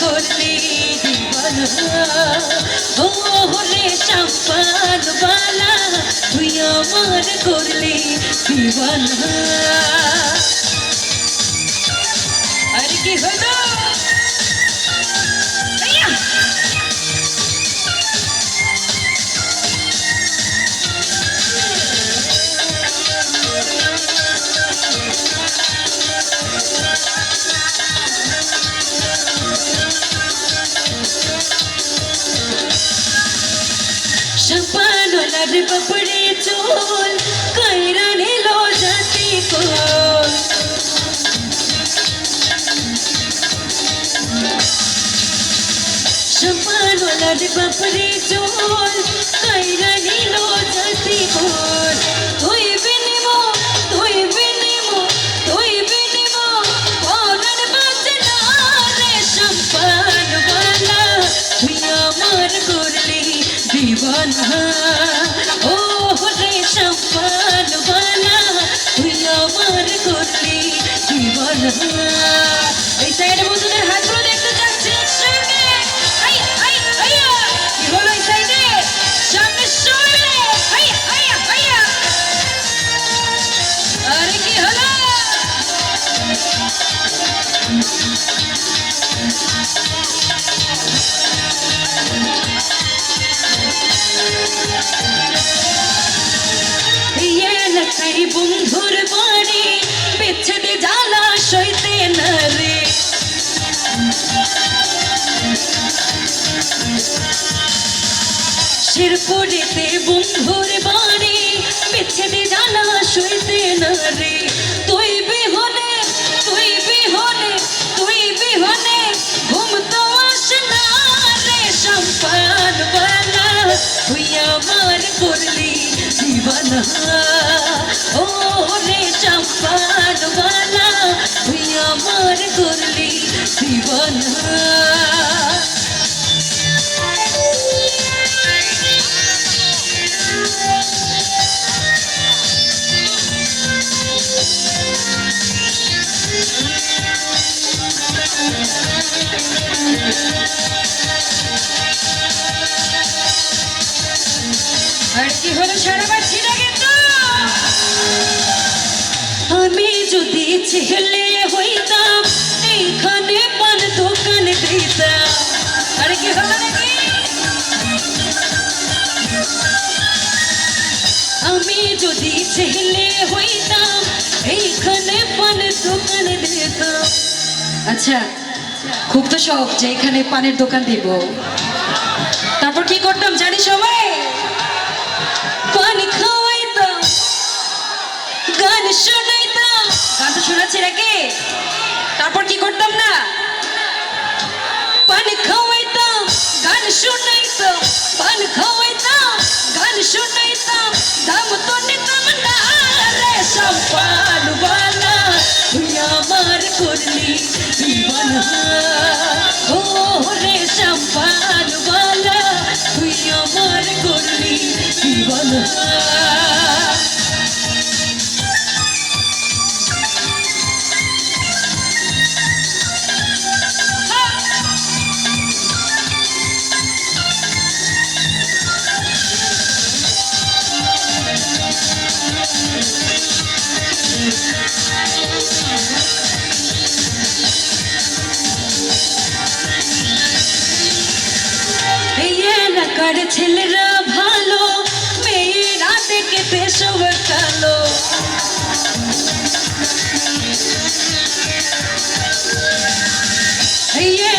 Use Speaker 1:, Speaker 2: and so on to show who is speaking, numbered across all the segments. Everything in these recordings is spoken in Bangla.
Speaker 1: গলি ও হলে চাম্পান বালা তুই আমার করলি দিবানা আর কি হলো? সপানোলার বাপড়ে চুল কইরা নিল জাতি কোল সপানোলার বাপড়ে চুল এই সাইডে বন্ধুদের হাতগুলো দেখতে চাচ্ছি কি হলো এই সাইডে সামনে সরে আইয়া আইয়া আইয়া আরে কি হলো? এলাকায় বন্ধুর শিরপুরেতে বন্ধুর বাড়ি বিচ্ছেদে জানা সইতে না রে। আমি যদি ছেলে হইতাম, এইখানে পান দোকান দিতাম। আর কি হলো আমি যদি ছেলে হইতাম, এইখানে পান দোকান দিতাম।
Speaker 2: আচ্ছা খুব তো শখ যে এখানে পানের দোকান দিব। তারপর কি করতাম জানি সবাই?
Speaker 1: পানি খাওয়াইতাম, গান শোনাইতাম।
Speaker 2: গান তো শোনাচ্ছি নাকি তারপর কি করতাম না?
Speaker 1: পানি খাওয়াইতাম, গান শোনাইতাম। এলাকার ছেলেরা ভালো, মেয়েরা দেখতে সব কালো।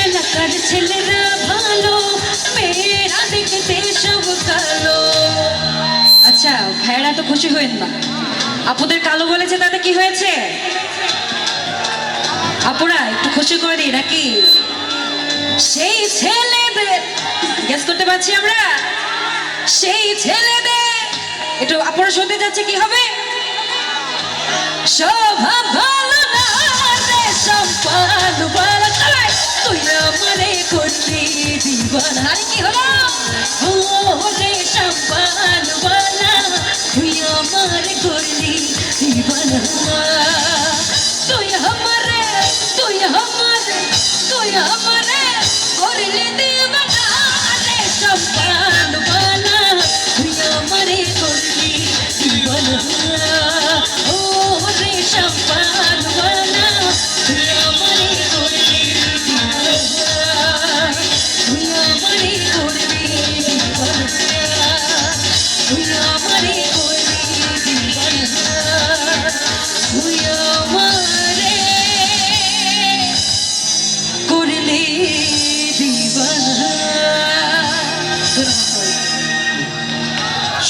Speaker 1: এলাকার ছেলেরা ভালো, মেয়েরা দেখতে সব কালো।
Speaker 2: আচ্ছা ভাইয়েরা তো খুশি হইন না। আপুদের কালো বলেছে, তাতে কি হয়েছে? আপুরা, একটু খুশি করে দিই, নাকি?
Speaker 1: সেই ছেলেদের
Speaker 2: গেস করতে পারছি আমরা?
Speaker 1: সেই
Speaker 2: একটু শুনতে যাচ্ছে, কি হবে?
Speaker 1: না তুই করলি দিবানা কি হলো? ও রে সম্পান वाला তুই আমার করলি তুই